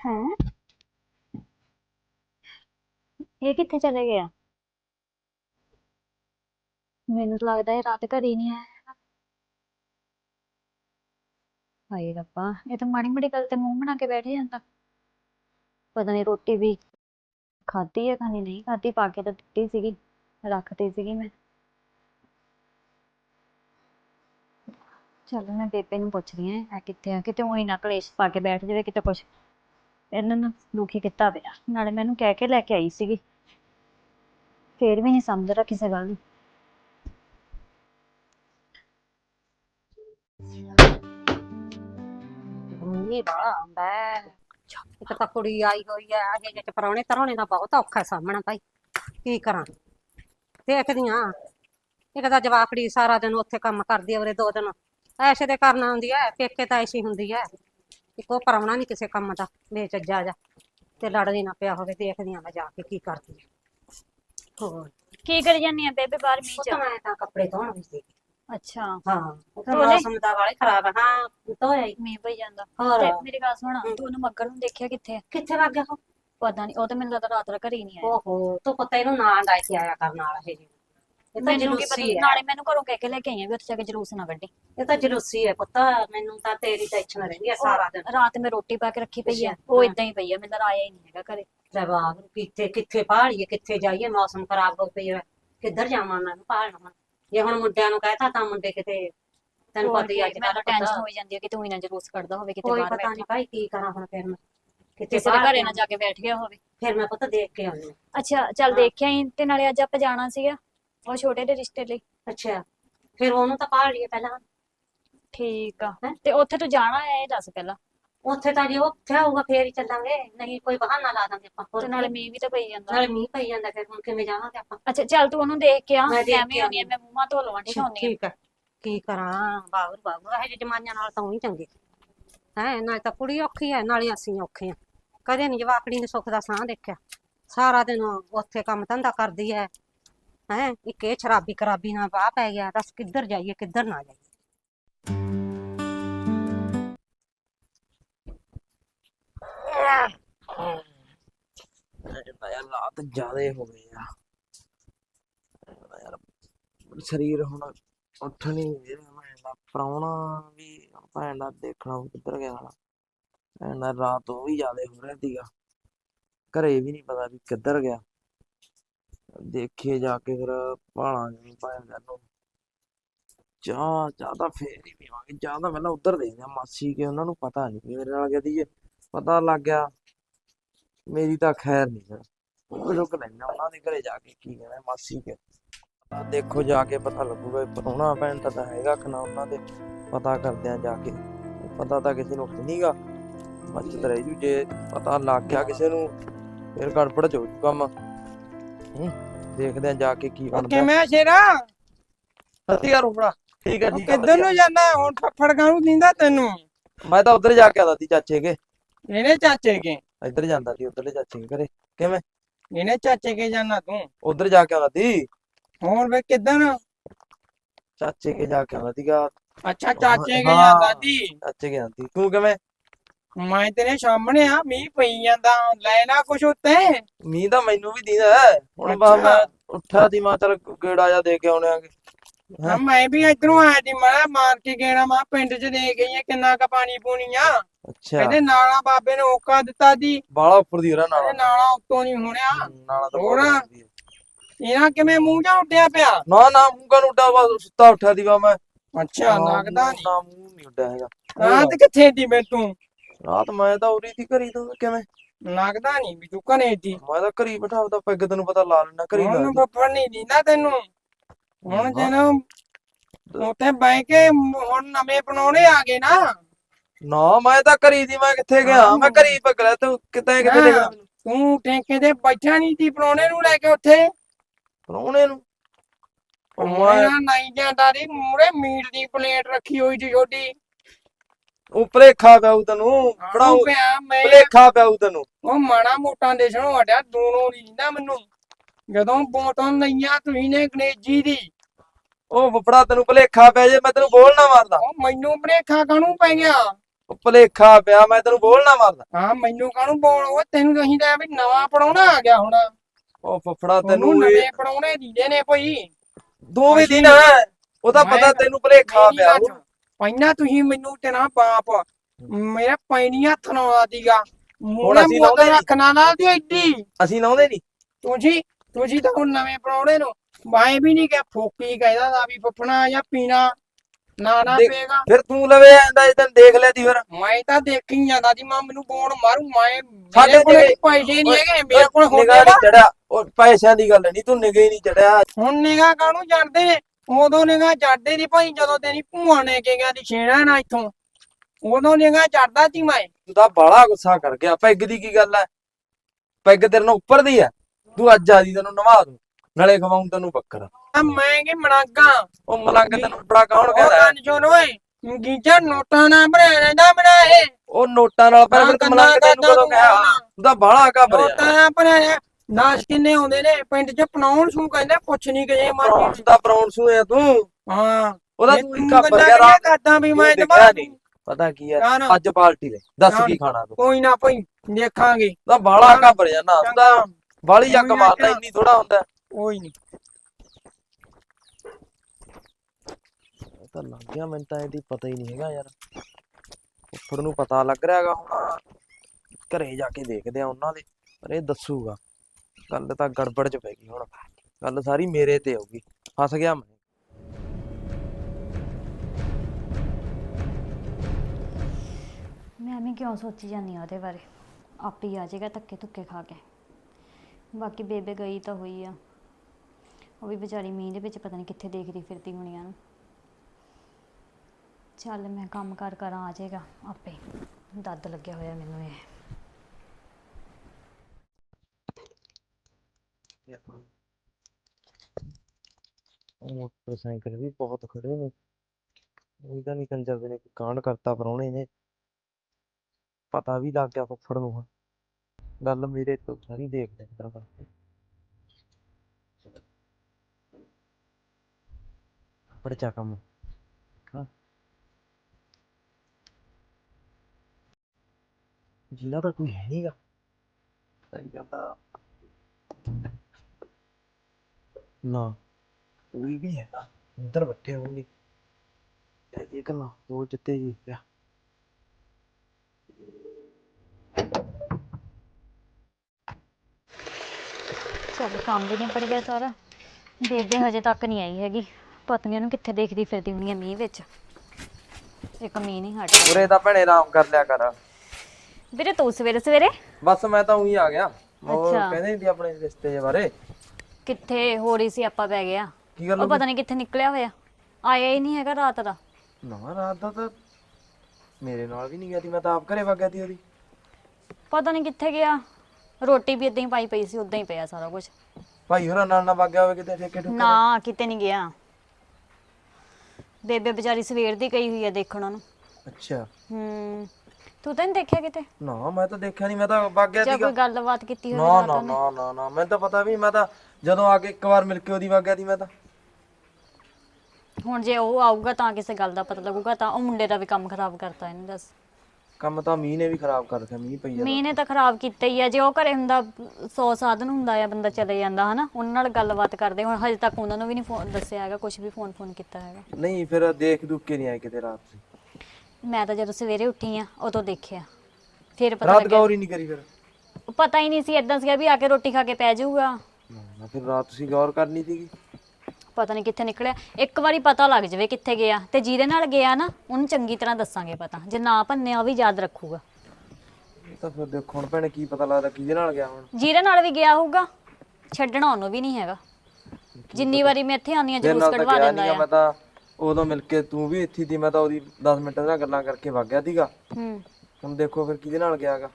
ਹੈ? ਇਹ ਕਿੱਥੇ ਚਲੇ ਗਿਆ? ਮੈਨੂੰ ਤਾਂ ਲੱਗਦਾ ਇਹ ਰਾਤ ਘਰੇ ਨਹੀਂ ਆਇਆ ਹਾਏ ਰੱਬਾ, ਇਹ ਤਾਂ ਮਾੜੀ ਮਾੜੀ ਗੱਲ ਤੇ ਮੂੰਹ ਬਣਾ ਕੇ ਬੈਠ ਜਾਂਦਾ। ਪਤਾ ਨਹੀਂ ਰੋਟੀ ਵੀ ਖਾਧੀ ਹੈ ਖਾਣੀ ਨਹੀਂ ਖਾਧੀ, ਪਾ ਕੇ ਤਾਂ ਦਿੱਤੀ ਸੀਗੀ, ਰੱਖਤੀ ਸੀਗੀ ਮੈਂ। ਚਲ ਮੈਂ ਬੇਬੇ ਨੂੰ ਪੁੱਛਦੀ ਆਂ ਇਹ ਕਿੱਥੇ ਆ? ਕਿਤੇ ਉਹੀ ਨਾ ਕਲੇਸ਼ ਪਾ ਕੇ ਬੈਠ ਜਾਵੇ, ਕਿਤੇ ਕੁਛ ਇਹਨਾਂ ਨੂੰ ਦੁਖੀ ਕੀਤਾ ਪਿਆ। ਨਾਲੇ ਮੈਨੂੰ ਕਹਿ ਕੇ ਲੈ ਕੇ ਆਈ ਸੀਗੀ। ਫੇਰ ਵੀ ਨਹੀਂ ਸਮਝਦਾ ਕਿਸੇ ਗੱਲ ਨੂੰ। ਨਹੀਂ ਬੜਾ ਇੱਕ ਤਾਂ ਕੁੜੀ ਆਈ ਹੋਈ ਹੈ ਅਜੇ ਜਿਹੇ ਪਰੌਣੇ ਤਰੌਣੇ ਦਾ ਬਹੁਤ ਔਖਾ ਸਾਹਮਣਾ ਭਾਈ। ਕੀ ਕਰਾਂ? ਦੇਖਦੀਆਂ। ਇੱਕ ਤਾਂ ਜਵਾਕੜੀ ਸਾਰਾ ਦਿਨ ਉੱਥੇ ਕੰਮ ਕਰਦੀ ਹੈ ਉਰੇ ਦੋ ਦਿਨ। ਐਸੇ ਦੇ ਕਰਨ ਆਉਂਦੀ ਹੈ ਪੇਕੇ ਤਾਂ ਐਸੀ ਹੁੰਦੀ ਹੈ ਇੱਕੋ ਪਰੌਣਾ ਨਹੀਂ ਕਿਸੇ ਕੰਮ ਦਾ ਬੇਚੱਜਾ ਜਾ ਤੇ ਲੜਦੀ ਨਾ ਪਿਆ ਹੋਵੇ ਦੇਖਦੀਆਂ ਮੈਂ ਜਾ ਕੇ ਕੀ ਕਰਦੀ ਹੈ। ਹੋਰ। ਕੀ ਕਰੀ ਜਾਂਦੀ ਆ ਬੇਬੇ ਬਾਹਰ ਮੀਂਹ ਚ? ਤਾਂ ਮੈਂ ਤਾਂ ਕੱਪੜੇ ਧੋਣ ਵੀ ਸੀ। ਅੱਛਾ। ਹਾਂ ਉਹ ਤਾਂ? ਮੌਸਮ ਦਾ ਵਾਲੇ ਖਰਾਬ ਹੈ ਹਾਂ ਧੋਇਆ ਹੀ। ਮੀਂਹ ਪਈ ਜਾਂਦਾ। ਹੋਰ। ਤੇ ਮੇਰੀ ਗੱਲ ਸੁਣ ਤੂੰ ਉਹਨੂੰ ਮੱਗਰ ਨੂੰ ਦੇਖਿਆ ਕਿੱਥੇ ਆ? ਕਿੱਥੇ ਲੱਗ ਗਿਆ ਉਹ? ਪਤਾ ਨਹੀਂ ਉਹ ਤਾਂ ਮੈਨੂੰ ਲੱਗਦਾ ਰਾਤ ਘਰੇ ਹੀ ਨਹੀਂ ਆਇਆ। ਓਹੋ ਤੂੰ ਪਤਾ ਇਹਨੂੰ ਨਾ ਲੈ ਕੇ ਆਇਆ ਕਰਨ ਵਾਲਾ ਇਹ ਜੀ ਇਹ ਤਾਂ ਮੈਨੂੰ ਕੀ ਜਲੂਸੀ ਹੈ ਨਾਲੇ ਮੈਨੂੰ ਘਰੋਂ ਕਹਿ ਕੇ ਲੈ ਕੇ ਆਈ ਆ ਵੀ ਉੱਥੇ ਜਾ ਕੇ ਜਲੂਸ ਨਾ ਕੱਢੀ। ਇਹ ਤਾਂ ਜਲੂਸੀ ਹੈ ਪੁੱਤ ਮੈਨੂੰ ਤਾਂ ਤੇਰੀ ਟੈਨਸ਼ਨ ਰਹਿੰਦੀ ਹੈ ਸਾਰਾ ਦਿਨ। ਰਾਤ ਮੈਂ ਰੋਟੀ ਪਾ ਕੇ ਰੱਖੀ ਪਈ ਆ ਅੱਛਾ, ਉਹ ਹਾਂ। ਇਦਾਂ ਹੀ ਪਈ ਆ ਮੈਨੂੰ ਤਾਂ ਆਇਆ ਹੀ ਨਹੀਂ ਹੈਗਾ ਘਰੇ। ਜਵਾਬ ਕਿੱਥੇ ਕਿੱਥੇ ਪਹਾੜੀਏ ਕਿੱਥੇ ਜਾਈਏ ਮੌਸਮ ਖਰਾਬ ਹੋ ਪਈ ਹੈ ਕਿੱਧਰ ਜਾਵਾਂ ਮੈਂ ਪਹਾੜ ਜੇ ਹੁਣ ਮੁੰਡਿਆਂ ਨੂੰ ਕਹਿਤਾ ਤਾਂ ਮੁੰਡੇ ਕਿਤੇ ਤੈਨੂੰ ਪਤਾ ਹੀ ਕੀ, ਅੱਜ ਮੈਨੂੰ ਕੱਲ੍ਹ ਟੈਨਸ਼ਨ ਹੋਈ ਜਾਂਦੀ ਹੈ ਕਿ ਤੂੰ ਹੀ ਨਾ ਜਲੂਸ ਕੱਢਦਾ ਹੋਵੇ ਕਿਤੇ ਕੋਈ ਬਾਹਰ ਪਤਾ ਬੈਠ। ਨਹੀਂ ਭਾਈ ਕੀ ਕਰਾਂ ਹੁਣ ਫਿਰ ਮੈਂ। ਕਿਤੇ ਕਿਸੇ ਦੇ ਬਾਹਰ ਘਰੇ ਨਾ ਜਾ ਕੇ ਬੈਠ ਗਿਆ ਹੋਵੇ। ਫਿਰ ਮੈਂ ਪੁੱਤ ਦੇਖ ਕੇ ਆਉਂਦੀ ਹਾਂ। ਅੱਛਾ ਚੱਲ। ਦੇਖਿਆ ਹੀ ਤੇ ਨਾਲੇ ਅੱਜ ਆਪਾਂ ਜਾਣਾ ਸੀਗਾ। ਉਹ ਛੋਟੇ ਦੇ ਰਿਸ਼ਤੇ ਲਈ। ਅੱਛਾ। ਫਿਰ ਉਹਨੂੰ ਤਾਂ ਪਹਾੜੀਏ ਪਹਿਲਾਂ। ਠੀਕ ਆ। ਹੈਂ? ਤੇ ਉੱਥੇ ਤੂੰ ਜਾਣਾ ਹੈ ਇਹ ਦੱਸ ਪਹਿਲਾਂ। ਉੱਥੇ ਤਾਂ ਜੇ ਉਹ ਉੱਥੇ ਆਊਗਾ ਫੇਰ ਹੀ ਚੱਲਾਂਗੇ। ਨਹੀਂ ਕੋਈ ਬਹਾਨਾ ਲਾ ਦਾਂਗੇ ਆਪਾਂ ਹੋਰ ਤੇ ਨਾਲੇ। ਮੀਂਹ ਵੀ ਤਾਂ ਪਈ ਜਾਂਦਾ। ਨਾਲੇ ਮੀਂਹ ਪਈ ਜਾਂਦਾ ਫਿਰ ਹੁਣ ਕਿਵੇਂ ਜਾਵਾਂਗੇ ਆਪਾਂ? ਅੱਛਾ ਚੱਲ ਤੂੰ ਉਹਨੂੰ ਦੇਖ ਕੇ ਆ। ਮੈਂ ਦੇਖ ਐਵੇਂ ਕੇ ਹੋਣੀ ਆ ਮੈਂ ਮੂੰਹਾਂ ਧੋ ਲਵਾਂ ਠੀਕ ਆ ਠੀਕ ਹੈ ਕੀ ਕਰਾਂ? ਬਾਬਰ ਬਾਬਰ ਇਹ ਜਿਹੇ ਜਮਾਨਿਆਂ ਨਾਲ ਤਾਂ ਉਹੀ ਚੰਗੇ। ਹੈ ਨਾ ਤਾਂ ਕੁੜੀ ਔਖੀ ਹੈ ਨਾਲੇ ਅਸੀਂ ਔਖੇ ਆ। ਕਦੇ ਨਹੀਂ ਜਵਾਕੜੀ ਨੇ ਸੁੱਖ ਦਾ ਸਾਹ ਦੇਖਿਆ। ਸਾਰਾ ਦਿਨ ਉੱਥੇ ਕੰਮ ਧੰਦਾ ਕਰਦੀ ਹੈ ਹੈ, ਇੱਕ ਇਹ ਸ਼ਰਾਬੀ ਕਰਾਬੀ ਨਾਲ ਵਾਹ ਪੈ ਗਿਆ, ਦੱਸ ਕਿੱਧਰ ਜਾਈਏ, ਕਿੱਧਰ ਨਾ ਜਾਈਏ। ਇਹਦਾ ਯਾਰ ਰਾਤ ਜ਼ਿਆਦੇ ਹੋ ਗਈ ਆ। ਇਹਦਾ ਯਾਰ ਸਰੀਰ ਹੁਣ ਉੱਠ ਨਹੀਂ ਰਿਹਾ ਮੈਂ ਪ੍ਰਾਹੁਣਾ ਵੀ ਭੈਣ ਦਾ ਦੇਖਣਾ ਉਹ ਕਿੱਧਰ ਗਿਆ ਸਾਲਾ ਭੈਣ ਦਾ ਰਾਤ ਉਹ ਵੀ ਜ਼ਿਆਦੇ ਹੋ ਰਿਹਾ ਸੀਗਾ। ਘਰੇ ਵੀ ਨਹੀਂ ਪਤਾ ਵੀ ਕਿੱਧਰ ਗਿਆ। ਦੇਖੇ ਜਾ ਕੇ ਫਿਰ ਭਾਲਾਂਗੇ ਭੈਣ ਦਾ ਚਾਹ ਚਾਹ ਤਾਂ ਫੇਰ ਹੀ ਪੀਵਾਂਗੇ ਚਾਹ ਤਾਂ ਪਹਿਲਾਂ ਉੱਧਰ ਦੇਖਦੇ ਆ ਮਾਸੀ ਕੇ ਉਹਨਾਂ ਨੂੰ ਪਤਾ ਨਹੀਂ ਮੇਰੇ ਨਾਲ ਕਹਦੀ ਜੇ ਪਤਾ ਲੱਗ ਗਿਆ, ਮੇਰੀ ਤਾਂ ਖੈਰ ਨਹੀਂ ਫਿਰ। ਉਹ ਰੁਕ ਲੈਣਾ ਉਹਨਾਂ ਦੇ ਘਰੇ ਜਾ ਕੇ ਕੀ ਕਹਿੰਦਾ ਮਾਸੀ ਕੇ। ਆ ਦੇਖੋ ਜਾ ਕੇ ਪਤਾ ਲੱਗੂਗਾ ਪਰੋਣਾ ਭੈਣ ਦਾ ਤਾਂ ਹੈਗਾ ਕਿ ਨਾ ਉਹਨਾਂ ਦੇ ਪਤਾ ਕਰਦੇ ਆ ਜਾ ਕੇ। ਪਤਾ ਤਾਂ ਕਿਸੇ ਨੂੰ ਨਹੀਂਗਾ ਬਚਤ ਰਹਿ ਜੂ, ਜੇ ਪਤਾ ਲੱਗ ਗਿਆ ਕਿਸੇ ਨੂੰ, ਫਿਰ ਗੜਬੜ ਚ ਹੋ ਜੂ ਕੰਮ। ਹੂੰ। ਦੇਖਦੇ ਆ ਜਾ ਕੇ ਕੀ ਉਹ ਬਣਦਾ। ਕਿਵੇਂ ਆ ਸ਼ੇਰਾ? ਸਤਿਆ ਰੋਪੜਾ। ਠੀਕ ਹੈ ਉਹ ਠੀਕ ਹੈ ਕਿੱਧਰ ਨੂੰ ਜਾਣਾ ਹੁਣ ਫੱਫੜ ਕਾਹਨੂੰ ਦਿੰਦਾ ਤੈਨੂੰ। ਮੈਂ ਤਾਂ ਉਧਰ ਜਾ ਕੇ ਆਦਾ ਸੀ ਚਾਚੇ ਕੇ। ਇਹਨੇ ਚਾਚੇ ਕੇ। ਇੱਧਰ ਜਾਂਦਾ ਸੀ ਉਧਰਲੇ ਚਾਚੇ ਕੇ ਘਰੇ। ਕਿਵੇਂ? ਇਹਨੇ ਚਾਚੇ ਕੇ ਜਾਣਾ ਤੂੰ। ਉਧਰ ਜਾ ਕੇ ਆਉਂਦਾ ਸੀ? ਹੋਰ ਵੇ ਕਿੱਧਰ? ਚਾਚੇ ਕੇ ਜਾ ਕੇ ਆਉਂਦਾ ਸੀਗਾ। ਅੱਛਾ ਚਾਚੇ ਕੇ ਹਾਂ। ਜਾਂਦਾ ਸੀ। ਚਾਚੇ ਕੇ ਆਉਂਦੀ ਤੂੰ ਕਿਵੇਂ? ਮੈਂ ਤੇਰੇ ਸਾਹਮਣੇ ਆ ਮੀਂਹ ਪਈ ਜਾਂਦਾ ਲੈ ਨਾ ਕੁਛ ਉੱਤੇ। ਮੀਂਹ ਤਾਂ ਮੈਨੂੰ ਵੀ ਦੀਦਾ ਹੁਣ ਬਾ। ਮੈਂ ਉੱਠਿਆ ਸੀ ਮੈਂ ਚਲ ਗੇੜਾ ਜਾ ਦੇ ਕੇ ਆਉਣੇ ਆਗੇ। ਹਾਂ, ਮੈਂ ਵੀ ਇਧਰੋਂ ਆਇਆ ਸੀ ਮੈਂ ਮਾਰ ਕੇ ਗੇੜਾ ਮਾ ਪਿੰਡ 'ਚ ਦੇ ਗਈ ਆ ਕਿੰਨਾ ਕ ਪਾਣੀ ਪੂਣੀ ਆ ਅੱਛਾ। ਕਹਿੰਦੇ ਨਾਲਾ ਬਾਬੇ ਨੇ ਓਕਾ ਦਿੱਤਾ ਦੀ ਬਾਲਾ ਉੱਪਰ ਦੀ ਹੋ ਰਿਹਾ ਕਹਿੰਦੇ ਨਾਲਾ ਨਾਲਾ ਉੱਤੋਂ ਨਹੀਂ ਹੋਣਿਆ। ਨਾਲਾ ਤਾਂ ਹੋਰ? ਬਹੁਤ ਉੱਪਰ ਦੀ ਹੈ। ਇਹਨਾਂ ਕਿਵੇਂ ਮੂੰਹ ਜਾ ਉੱਡਿਆ ਪਿਆ? ਨਾ ਨਾ ਮੂੰਹ ਕਾ ਉੱਡਾ ਵਾ ਸੁੱਤਾ ਉੱਠਿਆ ਦੀ ਵਾ ਮੈਂ। ਅੱਛਾ ਨਾ, ਲੱਗਦਾ ਨਹੀਂ ਨਾ। ਮੂੰਹ ਨਹੀਂ ਉੱਡਿਆ ਹੈਗਾ। ਰਾਤ ਕਿੱਥੇ ਦੀ ਮੈਂ ਤੂੰ? ਰਾਤ ਮੈਂ ਤਾਂ ਉਰੀ ਸੀ ਘਰੀ ਤੋਂ ਕਿਵੇਂ ਲੱਗਦਾ ਨਹੀਂ ਵੀ ਤੂੰ ਘਰੇ ਦੀ ਮੈਂ ਤਾਂ ਘਰੀ ਬਿਠਾ ਉਹਦਾ ਪੈਗ ਤੈਨੂੰ ਪਤਾ ਲਾ ਲੈਣਾ ਘਰੀ ਲਾ ਹੁਣ। ਫੱਫੜ ਨਹੀਂ ਦਿੰਦਾ ਤੈਨੂੰ ਹੁਣ। ਜਿਹਨੂੰ ਉੱਥੇ ਬਹਿ ਕੇ ਹੁਣ ਨਵੇਂ ਬਣਾਉਣੇ ਆ ਗਏ ਨਾ ਨਾ ਮੈਂ ਤਾਂ ਘਰੀ ਦੀ ਮੈਂ ਕਿੱਥੇ ਗਿਆ। ਮੈਂ ਘਰੀ ਪਕੜਿਆ ਤੂੰ ਕਿਤੇ ਗਿਆ ਹਾਂ। ਤੂੰ ਠੇਕੇ ਤੇ ਬੈਠਾ ਨਹੀਂ ਸੀ ਬਣਾਉਣੇ ਨੂੰ ਲੈ ਕੇ ਉੱਥੇ ਪਰੋਣੇ ਨੂੰ ਉਹ ਮੈਂ ਉਹਨਾਂ ਨਹੀਂ ਜਾਂਦਾ ਦੀ ਮੂਰੇ ਮੀਟ ਦੀ ਪਲੇਟ ਰੱਖੀ ਹੋਈ ਸੀ ਛੋਟੀ ਉਪਰੇ ਖਾ ਪਿਆਉ ਤੈਨੂੰ ਫੜਾਉ ਆਹੋ ਪਿਆ ਮੈਂ ਭਲੇਖਾ ਪਿਆਉ ਤੈਨੂੰ ਉਹ ਮਾੜਾ ਮੋਟਾ ਦੇਸ਼ਣੋਂ ਹਟਿਆ ਦੂਰੋਂ ਨਹੀਂ ਦਿੰਦਾ ਮੈਨੂੰ। ਜਦੋਂ ਬੋਤਲ ਲਈਆਂ ਤੁਸੀਂ ਨੇ ਗਣੇਜੀ ਦੀ। ਉਹ ਫਫੜਾ ਤੈਨੂੰ ਭਲੇਖਾ ਪੈ ਜੇ ਮੈਂ ਤੈਨੂੰ ਬੋਲ ਨਾ ਮਾਰਦਾ। ਉਹ ਮੈਨੂੰ ਭਰੇਖਾ ਕਾਹਨੂੰ ਪੈ ਗਿਆ ਉਹ ਭਲੇਖਾ ਪਿਆ ਮੈਂ ਤੈਨੂੰ ਬੋਲਣਾ ਮਾਰਦਾ। ਹਾਂ ਮੈਨੂੰ ਕਾਹਨੂੰ ਬੋਲ? ਉਹ ਤੈਨੂੰ ਤਾਂ ਅਸੀਂ ਤਾਂ ਵੀ ਨਵਾਂ ਪੜਾਉਣਾ ਆ ਗਿਆ ਹੁਣ। ਉਹ ਫਫੜਾ ਤੈਨੂੰ ਨਵੇਂ ਪੜਾਉਣੇ ਦੀਦੇ ਨੇ ਕੋਈ। ਦੋ ਵੀ ਦਿਨ ਹੈ ਉਹ ਤਾਂ ਪਤਾ ਤੈਨੂੰ ਭਲੇਖਾ ਮੇਰੀ ਪਿਆ। ਗੱਲ ਸੁਣ। ਪਹਿਲਾਂ ਤੁਸੀਂ ਮੈਨੂੰ ਤੇ ਨਾ ਬਾਪ। ਮੇਰੇ ਪੈਣੀ ਹੱਥ ਨਾਲ ਦੀਗਾ ਮੂਹਰੇ ਅਸੀਂ ਮੋਟਰ ਲਾਉਂਦੇ ਨੀ। ਰੱਖਣਾ ਨਾਲ ਦੀ ਐਡੀ। ਅਸੀਂ ਲਾਉਂਦੇ ਨਹੀਂ। ਤੁਸੀਂ ਤੁਸੀਂ ਤਾਂ ਹੁਣ ਨਵੇਂ ਪੜਾਉਣੇ ਨੂੰ। ਬਾਏ ਵੀ ਨਹੀਂ ਕਿ ਫੋਕੀ ਕਹਿੰਦਾ ਦਾ ਵੀ ਫੁੱਫਣਾ ਜਾਂ ਪੀਣਾ। ਨਾ ਨਾ ਦੇਖ- ਫਿਰ ਤੂੰ ਲਵੇ ਆਂਦਾ ਜੇ ਤੈਨੂੰ ਦੇਖ ਲਿਆ ਤੀ ਫਿਰ। ਮੈਂ ਤਾਂ ਦੇਖੀ ਜਾਂਦਾ ਜੀ ਮਾਂ ਮੈਨੂੰ ਬੋਣ ਮਾਰੂ। ਮੈਂ ਸਾਡੇ ਕੋਲ ਜਿਹੜੇ- ਪੈਸੇ ਨਹੀਂ ਹੈਗੇ ਮੇਰੇ ਕੋਲ ਨਿਗਾਹ ਹੁੰਦੇ ਨਹੀਂ ਚੜਿਆ। ਉਹ ਪੈਸਿਆਂ ਦੀ ਗੱਲ ਨਹੀਂ ਤੂੰ ਨਿਗਾਹ ਹੀ ਨਹੀਂ ਚੜਿਆ। ਹੁਣ ਨਿਗਾ ਕਾਹਨੂੰ ਚੜਦੇ ਨੇ? ਉਦੋਂ ਨਿਗਾ ਚੜਦੇ ਦੀ ਭਾਈ ਜਦੋਂ ਤੇਰੀ ਭੂਆ ਨੇ ਕੇ ਗਿਆ ਦੀ ਛੇੜਾ ਨਾ ਇੱਥੋਂ। ਉਦੋਂ ਨਿਗਾ ਚੜਦਾ ਸੀ ਮੈਂ। ਤੂੰ ਤਾਂ ਬਾਹਲਾ ਗੁੱਸਾ ਕਰ ਗਿਆ। ਪੈਗ ਦੀ ਕੀ ਗੱਲ ਐ? ਪੈਗ ਤੇਰੇ ਨਾਲ ਉੱਪਰ ਦੀ ਐ। ਤੂੰ ਅੱਜ ਆਦੀ ਤੈਨੂੰ ਨਵਾ ਦੂੰ। ਨਾਲੇ ਖਵਾਉਂ ਤੈਨੂੰ ਬੱਕਰਾ। ਆ ਮੈਂ ਕੀ ਮਣਾਗਾ ਉਹ ਮਲੰਗ ਤੈਨੂੰ ਬੜਾ ਕੌਣ ਉਹ ਕਹਿੰਦਾ ਕੰਨ ਚੋਂ ਓਏ ਗੀਜਾ ਨੋਟਾਂ ਨਾ ਬਣਾਇਆ ਰਹਿੰਦਾ ਬਣਾਏ ਉਹ ਨੋਟਾਂ ਨਾਲ ਪਰ ਮਲੰਗ ਤੈਨੂੰ ਕਦੋਂ ਕਿਹਾ? ਤੂੰ ਤਾਂ ਬਾਹਲਾ ਘਬਰਿਆ। ਨੋਟਾਂ ਨਾ ਬਣਾਇਆ ਦਾਸ ਕਿੰਨੇ ਆਉਂਦੇ ਨੇ ਪਿੰਡ ਚ ਪਣਾਉਣ ਸੂ ਕਹਿੰਦੇ ਪੁੱਛ ਨਹੀਂ ਗਏ ਮਰਜ਼ੀ ਦਾ ਪ੍ਰੌਂਸ ਹੋਇਆ ਤੂੰ। ਹਾਂ। ਉਹਦਾ ਤੂੰ ਗੱਲਾਂ ਗਿਆ ਰਾਤ ਕਰਦਾ ਵੀ ਮੈਂ ਨੀ। ਪਤਾ ਕੀ ਐ ਨਾ, ਅੱਜ ਪਾਰਟੀ ਲੈ ਦੱਸ ਕੀ ਖਾਣਾ ਤੂੰ। ਕੋਈ ਨਾ ਭਾਈ ਦੇਖਾਂਗੇ। ਤੂੰ ਬਾਹਲਾ ਘਬਰ ਜਾਣਾ ਤੂੰ ਤਾਂ ਬਾਹਲੀ ਜੱਗ ਮਾਰਦਾ। ਇੰਨੀ ਥੋੜਾ ਹੁੰਦਾ। ਕੋਈ ਨਹੀਂ ਤਾਂ ਲੱਗ ਗਿਆ ਮੈਨੂੰ ਤਾਂ ਇਹਦੀ ਪਤਾ ਹੀ ਨਹੀਂ ਹੈਗਾ ਯਾਰ। ਉੱਪਰ ਨੂੰ ਪਤਾ ਲੱਗ ਰਿਹਾ ਹੈਗਾ ਹੁਣ। ਘਰੇ ਜਾ ਕੇ ਦੇਖਦੇ ਆ ਉਹਨਾਂ ਦੇ ਪਰ ਇਹ ਦੱਸੂਗਾ। ਗੱਲ ਤਾਂ ਗੜਬੜ ਚ ਪੈ ਗਈ ਹੁਣ। ਗੱਲ ਸਾਰੀ ਮੇਰੇ ਤੇ ਆਊਗੀ। ਫਸ ਗਿਆ ਮੈਂ। ਮੈਂ ਐਵੇਂ ਕਿਉਂ ਸੋਚੀ ਜਾਂਦੀ ਆ ਉਹਦੇ ਬਾਰੇ? ਆਪੇ ਹੀ ਆ ਜਾਏਗਾ ਧੱਕੇ ਧੁੱਕੇ ਖਾ ਕੇ। ਬਾਕੀ ਬੇਬੇ ਗਈ ਤਾਂ ਹੋਈ ਆ। ਉਹ ਵੀ ਵਿਚਾਰੀ ਮੀਂਹ ਦੇ ਵਿੱਚ ਪਤਾ ਨਹੀਂ ਕਿੱਥੇ ਦੇਖਦੀ ਫਿਰਦੀ ਹੋਣੀ ਆ ਨੂੰ। ਚੱਲ ਮੈਂ ਕੰਮ ਕਰ ਕਰਾਂ, ਆ ਜਾਏਗਾ। ਆਪੇ ਦੱਦ ਲੱਗਿਆ ਹੋਇਆ ਮੈਨੂੰ ਇਹ। ਮੋਟਰਸਾਈਕਲ ਵੀ ਬਹੁਤ ਖੜੇ ਨੇ। ਉਹਦਾ ਨਹੀਂ ਕੰਜਰ ਦੇ ਨੇ ਕਾਂਡ ਕਰਤਾ ਪਰਾਉਣੇ ਨੇ। ਪਤਾ ਵੀ ਲੱਗ ਗਿਆ ਫੁੱਫੜ ਨੂੰ ਗੱਲ ਮੇਰੇ ਤੋਂ ਸਾਰੀ ਦੇਖ ਲੈ ਤਰਾ ਕਰਕੇ ਪੜਚਾ ਕੰਮ। ਹਾਂ। ਜਿੰਨਾ ਤਾਂ ਕੋਈ ਹੈ ਨਹੀਂਗਾ ਸਹੀ ਕਹਿੰਦਾ ਨਾ। ਕੋਈ ਵੀ ਹੈ ਅੰਦਰ ਬੈਠੇ ਹੋਣਗੇ ਤੇ ਇਹ ਗੱਲਾਂ ਉਹ ਜਿੱਤੇ ਜੀ ਪਿਆ। ਚੱਲ ਕੰਮ ਵੀ ਨਿਬੜ ਗਿਆ ਸਾਰਾ। ਬੇਬੇ ਹਜੇ ਤੱਕ ਨਹੀਂ ਆਈ ਹੈਗੀ। ਪਤਾ ਨੀ ਕਿੱਥੇ ਦੇਖਦੀ ਫਿਰਦੀ ਹੋਣੀ ਆ ਮੀਂਹ ਵਿੱਚ। ਇੱਕ ਮੀਂਹ ਨਹੀਂ ਹਟਦਾ ਉਰੇ ਤਾਂ ਭੈਣੇ ਆਰਾਮ ਕਰ ਲਿਆ ਕਰ। ਵੀਰੇ ਤੂੰ ਸਵੇਰੇ ਸਵੇਰੇ ਬਸ ਮੈਂ ਤਾਂ ਉਹੀ ਆ ਗਿਆ। ਉਹ ਅੱਛਾ। ਕਹਿੰਦੇ ਸੀ ਆਪਣੇ ਰਿਸ਼ਤੇ ਦੇ ਬਾਰੇ। ਕਿੱਥੇ ਹੋ ਰਹੀ ਸੀ ਆਪਾਂ ਪੈ ਗਿਆ ਕੀ ਗੱਲ ਉਹ ਪਤਾ ਨਹੀਂ ਕਿੱਥੇ ਨਿਕਲਿਆ ਹੋਇਆ। ਆਇਆ ਹੀ ਨਹੀਂ ਹੈਗਾ ਰਾਤ ਦਾ? ਨਾ ਰਾਤ ਦਾ ਤਾਂ ਮੇਰੇ ਨਾਲ ਵੀ ਨਹੀਂ ਗਿਆ ਸੀ ਮੈਂ ਤਾਂ ਆਪ ਘਰੇ ਵਗ ਗਿਆ ਸੀ ਉਹਦੀ। ਪਤਾ ਨਹੀਂ ਕਿੱਥੇ ਗਿਆ। ਰੋਟੀ ਵੀ ਇਦਾਂ ਹੀ ਪਾਈ ਪਈ ਸੀ ਉਦਾਂ ਹੀ ਪਿਆ ਸਾਰਾ ਕੁਝ ਭਾਈ ਹੋਰਾਂ ਨਾਲ ਨਾ ਵਗ ਗਿਆ ਹੋਵੇ ਕਿਤੇ ਠੇਕੇ ਠੁਕੇ ਨਾ ਕਿਤੇ ਨਹੀਂ ਗਿਆ। ਬੇਬੇ ਵਿਚਾਰੀ ਸਵੇਰ ਦੀ ਗਈ ਹੋਈ ਆ ਦੇਖਣ ਉਹਨੂੰ। ਅੱਛਾ। ਹੂੰ ਤੂੰ ਤਾਂ ਨਹੀਂ ਦੇਖਿਆ ਕਿਤੇ? ਨਾ ਮੈਂ ਤਾਂ ਦੇਖਿਆ ਨਹੀਂ ਮੈਂ ਤਾਂ ਵਗ ਗਿਆ ਜਾਂ ਸੀਗਾ। ਕੋਈ ਗੱਲਬਾਤ ਕੀਤੀ ਹੋਵੇ ਨਾ ਨਾ ਨਾ ਨਾ ਨਾ ਮੈਨੂੰ ਤਾਂ ਪਤਾ ਵੀ ਮੈਂ ਤਾਂ ਜਦੋਂ ਆ ਕੇ ਇੱਕ ਵਾਰ ਮਿਲ ਕੇ ਉਹਦੀ ਵਗ ਗਿਆ ਸੀ ਮੈਂ ਤਾਂ। ਹੁਣ ਜੇ ਉਹ ਆਊਗਾ ਤਾਂ ਕਿਸੇ ਗੱਲ ਦਾ ਪਤਾ ਲੱਗੂਗਾ ਤਾਂ ਉਹ ਮੁੰਡੇ ਦਾ ਵੀ ਕੰਮ ਖਰਾਬ ਕਰਤਾ ਇਹਨੇ ਦੱਸ। ਕੰਮ ਤਾਂ ਮੀਂਹ ਨੇ ਵੀ ਖਰਾਬ ਕਰ ਦਿੱਤਾ ਮੀਂਹ ਪਈ ਜਾਂਦਾ ਮੀਂਹ ਨੇ ਤਾਂ ਖਰਾਬ ਕੀਤਾ ਹੀ ਆ। ਜੇ ਉਹ ਘਰੇ ਹੁੰਦਾ 100 ਸਾਧਨ ਹੁੰਦਾ ਆ ਬੰਦਾ ਚਲੇ ਜਾਂਦਾ ਹਨਾ? ਉਹਨਾਂ ਨਾਲ ਗੱਲਬਾਤ ਕਰਦੇ ਹੁਣ ਹਜੇ ਤੱਕ ਉਹਨਾਂ ਨੂੰ ਵੀ ਨਹੀਂ ਫੋਨ ਦੱਸਿਆ ਹੈਗਾ ਕੁਝ ਵੀ ਫੋਨ ਫੋਨ ਕੀਤਾ ਹੈਗਾ। ਨਹੀਂ ਫਿਰ ਦੇਖ ਦੁੱਖ ਕੇ ਨਹੀਂ ਆਏ ਕਿਤੇ ਰਾਤ ਸੀ ਮੈਂ ਤਾਂ ਜਦੋਂ ਸਵੇਰੇ ਉੱਠੀ ਆ ਉਦੋਂ ਦੇਖਿਆ। ਫਿਰ ਪਤਾ ਰਾਤ ਲੱਗਿਆ ਗੌਰ ਹੀ ਨਹੀਂ ਕਰੀ ਫਿਰ। ਪਤਾ ਹੀ ਨਹੀਂ ਸੀ ਇਦਾਂ ਸੀਗਾ ਵੀ ਆ ਕੇ ਰੋਟੀ ਖਾ ਕੇ ਪੈ ਜਾਊਗਾ। ਨਾ ਫਿਰ ਰਾਤ ਤੁਸੀਂ ਗੌਰ ਕਰਨੀ ਸੀਗੀ। ਪਤਾ ਨਹੀਂ ਕਿੱਥੇ ਨਿਕਲਿਆ। ਇੱਕ ਵਾਰੀ ਪਤਾ ਲੱਗ ਜਾਵੇ ਕਿੱਥੇ ਗਿਆ ਤੇ ਜਿਹਦੇ ਨਾਲ ਗਿਆ ਨਾ ਉਹਨੂੰ ਚੰਗੀ ਤਰ੍ਹਾਂ ਦੱਸਾਂਗੇ ਪਤਾ। ਜੇ ਨਾ ਭੰਨਿਆ ਉਹ ਵੀ ਯਾਦ ਰੱਖੂਗਾ। ਇਹ ਤਾਂ ਫਿਰ ਦੇਖੋ ਹੁਣ ਭੈਣੇ ਕੀ ਪਤਾ ਲੱਗਦਾ ਕਿਹਦੇ ਨਾਲ ਗਿਆ ਹੁਣ। ਜਿਹਦੇ ਨਾਲ ਵੀ ਗਿਆ ਹੋਊਗਾ ਛੱਡਣਾ ਉਹਨੂੰ ਵੀ ਨਹੀਂ ਹੈਗਾ। ਜਿੰਨੀ ਵਾਰੀ ਮੈਂ ਇੱਥੇ ਆਉਂਦੀ ਆ ਜਲੂਸ ਨਾਲ ਤਾਂ ਕਢਵਾ ਗਿਆ ਦਿੰਦਾ ਆ। ਮੈਂ ਤਾਂ ਉਦੋਂ ਮਿਲ ਕੇ ਤੂੰ ਵੀ ਇੱਥੇ ਸੀ ਮੈਂ ਤਾਂ ਉਹਦੀ 10 ਮਿੰਟ ਨਾਲ ਗੱਲਾਂ ਕਰਕੇ ਵਗ ਗਿਆ ਸੀਗਾ। ਹੂੰ। ਹੁਣ ਦੇਖੋ ਫਿਰ ਕਿਹਦੇ ਨਾਲ ਗਿਆਗਾ।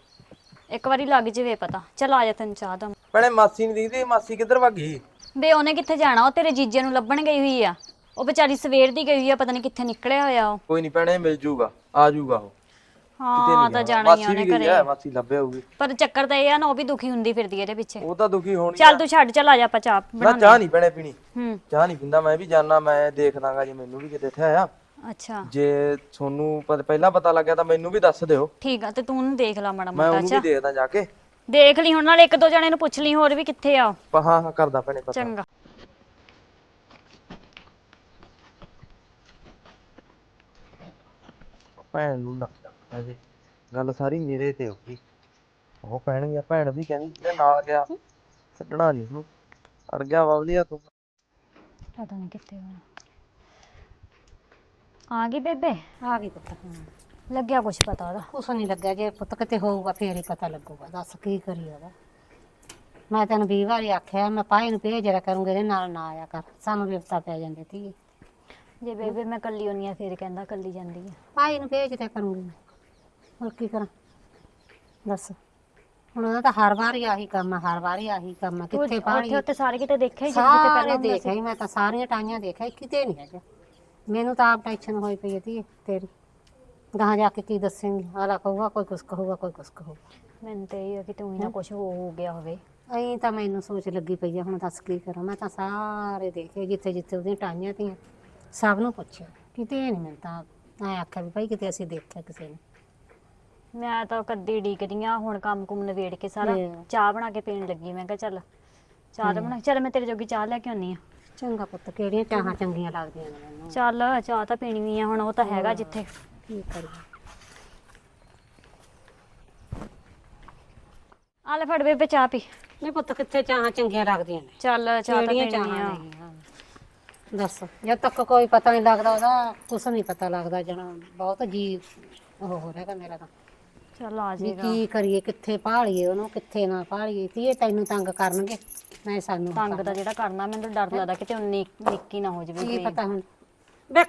ਇੱਕ ਵਾਰੀ ਲੱਗ ਜਾਵੇ ਪਤਾ। ਚਲ ਆ ਜਾ ਤੈਨੂੰ ਚਾਹ ਦਮ ਭੈਣੇ ਮਾਸੀ ਨਹੀਂ ਦਿਖਦੀ ਮਾਸੀ ਕਿੱਧਰ ਭੱਗ ਗਈ? ਬੇ ਉਹਨੇ ਕਿੱਥੇ ਜਾਣਾ? ਉਹ ਤੇਰੇ ਜੀਜੇ ਨੂੰ ਲੱਭਣ ਗਈ ਹੋਈ ਆ। ਉਹ ਵਿਚਾਰੀ ਸਵੇਰ ਦੀ ਗਈ ਹੋਈ ਆ ਪਤਾ ਨਹੀਂ ਕਿੱਥੇ ਨਿਕਲਿਆ ਹੋਇਆ ਉਹ। ਕੋਈ ਨਹੀਂ ਭੈਣੇ ਮਿਲ ਜੂਗਾ ਆ ਜੂਗਾ ਉਹ। ਹਾਂ ਤਾਂ ਜਾਣਾ। ਹੀ ਆ ਮਾਸੀ ਉਹਨੇ ਵੀ ਗਈ ਘਰੇ। ਹੈ ਮਾਸੀ ਲੱਭੇ ਹੋਊਗੀ। ਪਰ ਚੱਕਰ ਤਾਂ ਇਹ ਆ ਨਾ ਉਹ ਵੀ ਦੁਖੀ ਹੁੰਦੀ ਫਿਰਦੀ ਇਹਦੇ ਪਿੱਛੇ। ਉਹ ਤਾਂ ਦੁਖੀ ਹੋਣੀ ਚੱਲ ਤੂੰ ਛੱਡ ਚੱਲ ਆ ਜਾ ਆਪਾਂ ਚਾਹ ਨਾ ਬਣਾ ਚਾਹ ਨਹੀਂ ਭੈਣੇ ਪੀਣੀ। ਹੂੰ। ਚਾਹ ਨਹੀਂ ਪੀਂਦਾ ਮੈਂ ਵੀ ਜਾਣਾ ਮੈਂ ਦੇਖ ਦਾਂਗਾ ਜੇ ਮੈਨੂੰ ਵੀ ਕਿਤੇ ਇੱਥੇ ਆਇਆ। ਅੱਛਾ। ਜੇ ਤੁਹਾਨੂੰ ਪ- ਪਹਿਲਾਂ ਪਤਾ ਲੱਗਿਆ ਤਾਂ ਮੈਨੂੰ ਵੀ ਦੱਸ ਦਿਓ। ਠੀਕ ਆ ਤੇ ਤੂੰ ਉਹਨੂੰ ਦੇਖ ਲਾ ਮਾੜਾ ਮੈਂ ਮੋਟਾ ਉਹਨੂੰ ਵੀ ਅੱਛਾ। ਦੇਖਦਾ ਜਾ ਕੇ। ਦੇਖ ਲਈ ਹੁਣ ਨਾਲ ਇੱਕ ਦੋ ਜਣੇ ਨੂੰ ਪੁੱਛ ਲਈ ਹੋਰ ਵੀ ਕਿੱਥੇ ਆ ਉਹ। ਪ- ਹਾਂ ਹਾਂ ਕਰਦਾ ਭੈਣੇ ਪਤਾ। ਚੰਗਾ। ਭੈਣ ਨੂੰ ਨਾ ਅਜੇ ਗੱਲ ਸਾਰੀ ਮੇਰੇ ਤੇ ਹੋ ਗਈ। ਉਹ ਕਹਿਣਗੇ ਭੈਣ ਵੀ ਕਹਿੰਦੀ ਜੇ ਨਾਲ ਗਿਆ। ਛੱਡਣਾ ਨਹੀਂ ਉਹਨੂੰ। ਅੜ ਗਿਆ ਬਬਲੀਆ ਤੂੰ। ਪਤਾ ਨਹੀਂ ਕਿੱਥੇ ਹੋਣਾ ਆ ਗਈ ਬੇਬੇ? ਆ ਗਈ ਪੁੱਤ ਹਾਂ। ਲੱਗਿਆ ਕੁਛ ਪਤਾ ਉਹਦਾ? ਕੁਛ ਨਹੀਂ ਲੱਗਿਆ ਜੇ ਪੁੱਤ ਕਿਤੇ ਹੋਊਗਾ ਫੇਰ ਹੀ ਪਤਾ ਲੱਗੂਗਾ। ਦੱਸ ਕੀ ਕਰੀ ਉਹਦਾ? ਮੈਂ ਤੈਨੂੰ ਵੀਹ ਵਾਰੀ ਆਖਿਆ ਮੈਂ ਪਾਏ ਨੂੰ ਭੇਜ ਰਿਆ ਕਰੂੰਗੇ ਇਹਦੇ ਨਾਲ ਨਾ ਆਇਆ ਕਰ। ਸਾਨੂੰ ਵਿਵਸਥਾ ਪੈ ਜਾਂਦੀ ਤੀ ਜੇ ਬੇਬੇ ਮੈਂ ਕੱਲੀ ਹੁੰਨੀ ਆ ਫੇਰ ਕਹਿੰਦਾ ਕੱਲੀ ਜਾਂਦੀ ਆ। ਭਾਈ ਨੂੰ ਭੇਜ ਦਿਆ ਕਰੂੰਗੀ ਮੈਂ। ਹੋਰ ਕੀ ਕਰਾਂ? ਦੱਸ। ਹੁਣ ਉਹਦਾ ਤਾਂ ਹਰ ਵਾਰ ਹੀ ਆਹੀ ਕੰਮ ਆ ਹਰ ਵਾਰ ਹੀ ਆਹੀ ਕੰਮ ਆ। ਕਿੱਥੇ ਪਾਣੀ? ਉੱਥੇ ਉੱਥੇ ਸਾਰੇ ਕਿਤੇ ਦੇਖਿਆ ਹੀ ਜਿੱਥੇ ਸਾਰੇ ਪਹਿਲਾਂ ਦੇਖਿਆ ਹੀ ਮੈਂ ਤਾਂ ਸਾਰੀਆਂ ਟਾਈਆਂ ਦੇਖਿਆ ਕਿਤੇ ਨਹੀਂ ਹੈਗਾ। ਮੈਨੂੰ ਤਾਂ ਆਪ ਟੈਨਸ਼ਨ ਹੋਈ ਪਈ ਹੈ ਤੇਰੀ। ਗਾਹਾਂ ਜਾ ਕੇ ਕੀ ਦੱਸੇਂਗੀ? ਆਲਾ ਕਹੂਗਾ ਕੋਈ ਕੁਛ ਕਹੂਗਾ ਕੋਈ ਕੁਛ ਕਹੂਗਾ। ਮੈਨੂੰ ਤੇ ਇਹ ਆ ਕਿ ਤੂੰ ਹੀ ਨਾ ਕੁਛ ਹੋ ਹੋ ਗਿਆ ਹੋਵੇ। ਐਂ ਤਾਂ ਮੈਨੂੰ ਸੋਚ ਲੱਗੀ ਪਈ ਆ ਹੁਣ ਦੱਸ ਕੀ ਕਰਾਂ? ਮੈਂ ਤਾਂ ਸਾਰੇ ਦੇਖੇ ਜਿੱਥੇ ਜਿੱਥੇ ਉਹਦੀਆਂ ਟਾਈਆਂ ਤੀਆਂ ਸਭ ਨੂੰ ਪੁੱਛਿਆ। ਕਿਤੇ ਨਹੀਂ ਮੈਨੂੰ ਤਾਂ ਐ ਆਖਿਆ ਵੀ ਭਾਈ ਕਿਤੇ ਅਸੀਂ ਦੇਖਿਆ ਕਿਸੇ ਨੇ। ਮੈਂ ਤਾਂ ਕੱਦੀ ਡੀਕਦੀ ਆ ਹੁਣ ਕੰਮ ਕੁਮ ਨਵੇੜ ਕੇ ਸਾਰਾ ਹਮ। ਚਾਹ ਬਣਾ ਕੇ ਪੀਣ ਲੱਗੀ। ਮੈਂ ਕਿਹਾ ਚੱਲ ਚਾਹ ਤਾਂ ਬਣਾ ਚੱਲ ਮੈਂ ਤੇਰੇ ਜੋਗੀ ਚਾਹ ਲੈ ਕੇ ਆਉਣੀ ਆ। ਚੰਗਾ ਪੁੱਤ ਕਿਹੜੀਆਂ ਚਾਹਾਂ ਚੰਗੀਆਂ ਲੱਗਦੀਆਂ ਨੇ ਮੈਨੂੰ? ਚੱਲ ਚਾਹ ਤਾਂ ਪੀਣੀ ਵੀ ਆ ਹੁਣ ਉਹ ਤਾਂ ਹੈਗਾ ਜਿੱਥੇ। ਕੀ ਕਰੀਏ? ਆ ਲੈ ਫੜ ਬੇਬੇ ਚਾਹ ਪੀ। ਨਹੀਂ ਪੁੱਤ ਕਿੱਥੇ ਚਾਹਾਂ ਚੰਗੀਆਂ ਲੱਗਦੀਆਂ ਨੇ? ਚੱਲ ਚਾਹ ਤਾਂ ਕਿਹੜੀਆਂ ਪੀਣੀ ਚਾਹਾਂ ਆ? ਦੱਸ ਜਦ ਤੱਕ ਕੋਈ ਪਤਾ ਨਹੀਂ ਲੱਗਦਾ ਉਹਦਾ ਕੁਛ ਨਹੀਂ ਪਤਾ ਲੱਗਦਾ ਜਣਾ। ਬਹੁਤ ਜੀ ਉਹ ਹੋ ਰਿਹਾਗਾ ਮੇਰਾ ਤਾਂ। ਚੱਲ ਆ ਵੀ ਜਾਏਗਾ ਕੀ ਕਰੀਏ ਕਿੱਥੇ ਭਾਲੀਏ ਉਹਨੂੰ ਕਿੱਥੇ ਨਾ ਭਾਲੀਏ। ਧੀਏ ਤੈਨੂੰ ਤੰਗ ਕਰਨਗੇ। ਮੈਂ ਸਾਨੂੰ ਤੰਗ ਦਾ ਜਿਹੜਾ ਕਰਨਾ ਮੈਨੂੰ ਡਰ ਲੱਗਦਾ ਕਿਤੇ ਉਹ ਨਿੱਕ- ਨਿੱਕੀ ਨਾ ਹੋ ਜਾਵੇ ਕੀ ਕੋਈ। ਪਤਾ ਹੁਣ? ਵੇ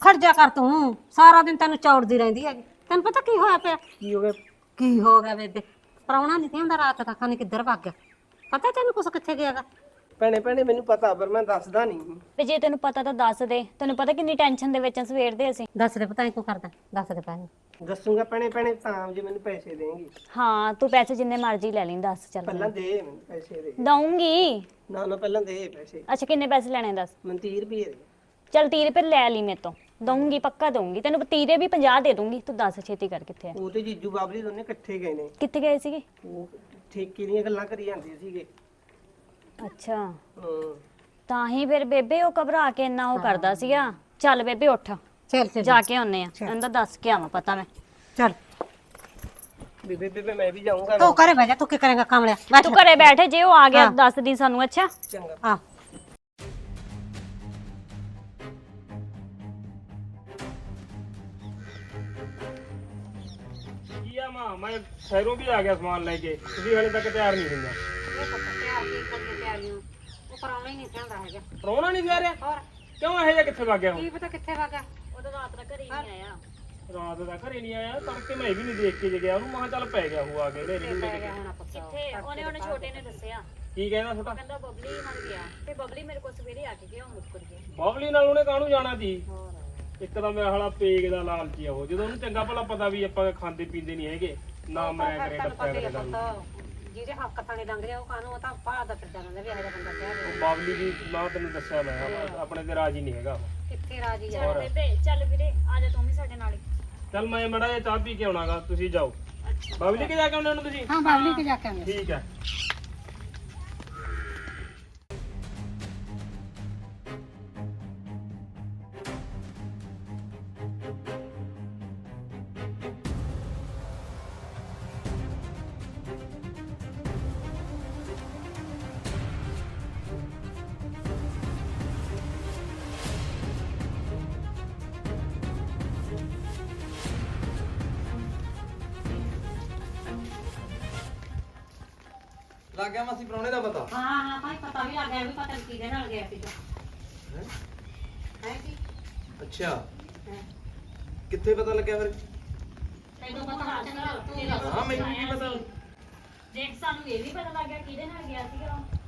ਖੜ ਜਾ ਕਰ ਤੂੰ। ਸਾਰਾ ਦਿਨ ਤੈਨੂੰ ਚੌੜਦੀ ਰਹਿੰਦੀ ਹੈਗੀ। ਤੈਨੂੰ ਪਤਾ ਕੀ ਹੋਇਆ ਪਿਆ? ਕੀ ਹੋ ਗਿਆ? ਕੀ ਹੋ ਗਿਆ ਬੇਬੇ ਪਰਾਉਣਾ ਨਹੀਂ ਹੁੰਦਾ ਰਾਤ ਦਾ। ਖਾਣੇ ਕਿੱਧਰ ਭੱਗ ਗਿਆ? ਪਤਾ ਤੈਨੂੰ ਕੁਛ ਕਿੱਥੇ ਗਿਆਗਾ ਭੈਣੇ ਭੈਣੇ ਮੈਨੂੰ ਪਤਾ ਪਰ ਮੈਂ ਦੱਸਦਾ ਨਹੀਂ ਤੇ ਜੇ ਤੈਨੂੰ ਪਤਾ ਤਾਂ ਦੱਸ ਦੇ। ਤੈਨੂੰ ਪਤਾ ਕਿੰਨੀ ਟੈਨਸ਼ਨ ਦੇ ਵਿੱਚ ਆ ਸਵੇਰ ਦੇ ਅਸੀਂ? ਦੱਸ ਦੇ ਪਤਾ ਨਹੀਂ ਕੋ ਕਰਦਾ ਦੱਸ ਦੇ ਪੈਸੇ। ਦੱਸੂਗਾ ਭੈਣੇ ਭੈਣੇ ਤਾਂ ਜੇ ਮੈਨੂੰ ਪੈਸੇ ਦੇਂਗੀ। ਹਾਂ ਤੂੰ ਪੈਸੇ ਜਿੰਨੇ ਮਰਜ਼ੀ ਲੈ ਲਈ ਦੱਸ ਚੱਲ। ਪਹਿਲਾਂ ਦੇ ਮੈਨੂੰ ਪੈਸੇ ਦੇ। ਦਊਂਗੀ। ਨਾ ਨਾ ਪਹਿਲਾਂ ਦੇ ਪੈਸੇ। ਅੱਛਾ ਕਿੰਨੇ ਪੈਸੇ ਲੈਣੇ ਦੱਸ? ਮੈਨੂੰ 30 ਰੁਪਏ ਦੇ। ਚੱਲ 30 ਰੁਪਏ ਲੈ ਲਈ ਮੇਰੇ ਤੋਂ। ਦਊਂਗੀ ਪੱਕਾ ਦਊਂਗੀ। ਤੈਨੂੰ 30 ਦੇ ਵੀ 50 ਦੇ ਦੂੰਗੀ ਤੂੰ ਦੱਸ ਛੇਤੀ ਕਰ ਕਿੱਥੇ ਆ। ਉਹ ਤੇ ਜੀਜੂ ਬਾਬਲੀ ਦੋਨੇ ਇਕੱਠੇ ਗਏ ਨੇ। ਕਿੱਥੇ ਗਏ ਸੀਗੇ? ਉਹ ਠੇਕੇ ਦੀਆਂ ਗੱਲਾਂ ਕਰੀ ਜਾਂਦੇ ਸੀਗੇ। ਅੱਛਾ। ਹਾਂ। ਤਾਂ ਹੀ ਫਿਰ ਬੇਬੇ ਉਹ ਘਬਰਾ ਕੇ ਇੰਨਾ ਉਹ ਕਰਦਾ ਸੀਗਾ। ਚੱਲ ਬੇਬੇ ਉੱਠ। ਚੱਲ ਚੱਲ ਜਾ ਕੇ ਆਉਨੇ ਆ। ਇਹਦਾ ਦੱਸ ਕੇ ਆਵਾਂ ਪਤਾ ਮੈਂ। ਚੱਲ। ਬੇਬੇ ਬੇਬੇ ਮੈਂ ਵੀ ਜਾਊਂਗਾ ਤੂੰ ਕਰੇ ਬਹਿ ਜਾ ਤੂੰ ਕੀ ਕਰੇਗਾ ਕਮਲਿਆ? ਬੈਠ। ਤੂੰ ਘਰੇ ਬੈਠੇ ਜੇ ਉਹ ਆ ਗਿਆ ਦੱਸ ਦੀ ਸਾਨੂੰ ਅੱਛਾ? ਚੰਗਾ। ਆ ਕੀ ਆ ਮਾਂ? ਮੈਂ ਸ਼ਹਿਰੋਂ ਵੀ ਆ ਗਿਆ ਸਮਾਨ ਲੈ ਕੇ। ਤੁਸੀਂ ਹਲੇ ਤੱਕ ਤਿਆਰ ਨਹੀਂ ਹੋਈਆਂ ਪਤਾ ਕੀ ਉਹ ਪਰਾਉਣਾ ਹੀ ਨਹੀਂ ਚਾਹੁੰਦਾ ਹੈਗਾ। ਪਰੋਣਾ ਨਹੀਂ ਜਾ ਰਿਹਾ? ਹੋਰ। ਕਿਉਂ ਇਹ ਜਿਹਾ ਕਿੱਥੇ ਵਗ ਗਿਆ ਕੀ ਪਤਾ ਕਿੱਥੇ ਵਾਗਾ ਉਹਦਾ ਰਾਤ ਦਾ ਘਰੇ ਨਹੀਂ ਆਇਆ। ਰਾਤ ਦਾ ਘਰੇ ਨਹੀਂ ਆਇਆ ਤੜਕੇ ਮੈਂ ਵੀ ਨਹੀਂ ਦੇਖ ਕੇ ਜੇ ਗਿਆ। ਉਹਨੂੰ ਮੈਂ ਚੱਲ ਪੈ ਗਿਆ ਉਹ ਆ ਕੇ ਨੇਰੀ ਨੂੰ ਲੈ ਕੇ ਹੋਣਾ ਪੁੱਤ ਕਿੱਥੇ? ਉਹਨੇ ਉਹਨੇ ਛੋਟੇ ਨੇ ਦੱਸਿਆ। ਕੀ ਕਹਿੰਦਾ ਛੋਟਾ? ਕਹਿੰਦਾ ਬਬਲੀ ਨਾਲ ਗਿਆ। ਤੇ ਬਬਲੀ ਮੇਰੇ ਕੋਲ ਸਵੇਰੇ ਆ ਕੇ ਗਿਆ ਉਹ ਮੁੱਕਰ ਗਿਆ। ਬਾਬਲੀ ਨਾਲ ਉਹਨੇ ਕਾਹਨੂੰ ਜਾਣਾ ਸੀ? ਇੱਕ ਤਾਂ ਮੇਰਾ ਹਾਲਾ ਪੇਗ ਦਾ ਲਾਲਚੀ ਆ ਉਹ। ਜਦੋਂ ਉਹਨੂੰ ਚੰਗਾ ਭਲਾ ਪਤਾ ਵੀ ਆਪਾਂ ਖਾਂਦੇ ਪੀਂਦੇ ਨਹੀਂ ਹੈਗੇ ਨਾ ਮੈਂ ਕਰੇ ਤੁਹਾਨੂੰ ਡੱਫਿਆ ਜਿਹਦੇ ਹੱਕ ਥਾਣੇ ਲੰਘ ਰਿਹਾ ਉਹ ਕਾਨੂੰ ਉਹ ਤਾਂ ਬਾਹਰ ਦਾ ਫਿਰਦਾ ਰਹਿੰਦਾ ਵੀ ਇਹੋ ਜਿਹਾ ਬੰਦਾ ਕਿਹਾ ਉਹ ਬਾਬਲੀ ਦੀ ਨਾ ਤੈਨੂੰ ਦੱਸਿਆ ਮੈਂ ਆਪ- ਆਪਣੇ ਤੇ ਰਾਜੀ ਨਹੀਂ ਹੈਗਾ। ਉਹ। ਕਿੱਥੇ ਰਾਜੀ ਆ? ਚੱਲ ਬੇਬੇ ਚੱਲ ਵੀਰੇ ਆ ਜਾ ਤੂੰ ਵੀ ਸਾਡੇ ਨਾਲ ਚੱਲ ਮੈਂ ਮੜਾ ਜਿਹਾ ਚਾਹ ਪੀ ਕੇ ਆਉਣਾਗਾ ਤੁਸੀਂ ਜਾਓ। ਬਾਬਲੀ ਕੇ ਜਾ ਕੇ ਆਉਣੇ ਤੁਸੀਂ? ਹਾਂ ਬਾਬਲੀ ਕੇ ਜਾ ਕੇ ਆਉਂਦੇ ਠੀਕ ਹੈ। ਲੱਗ ਗਿਆ ਮਾਸੀ ਪ੍ਰਾਹੁਣੇ ਦਾ ਪਤਾ? ਹਾਂ ਹਾਂ ਭਾਈ ਪਤਾ ਵੀ ਲੱਗ ਗਿਆ ਵੀ ਪਤਾ ਕਿਹਦੇ ਨਾਲ ਗਿਆ ਸੀਗਾ ਹੈ? ਕੀ ਅੱਛਾ। ਕਿੱਥੇ ਪਤਾ ਲੱਗਿਆ ਫਿਰ? ਤੈਨੂੰ ਪਤਾ ਲੱਗ ਗਿਆ ਤੂੰ ਦੱਸ। ਹਾਂ ਮੈਨੂੰ ਕੀ ਪਤਾ। ਦੇਖ ਸਾਨੂੰ ਇਹ ਵੀ ਪਤਾ ਲੱਗ ਗਿਆ ਕਿਹਦੇ ਨਾਲ ਗਿਆ ਸੀਗਾ ਉਹ।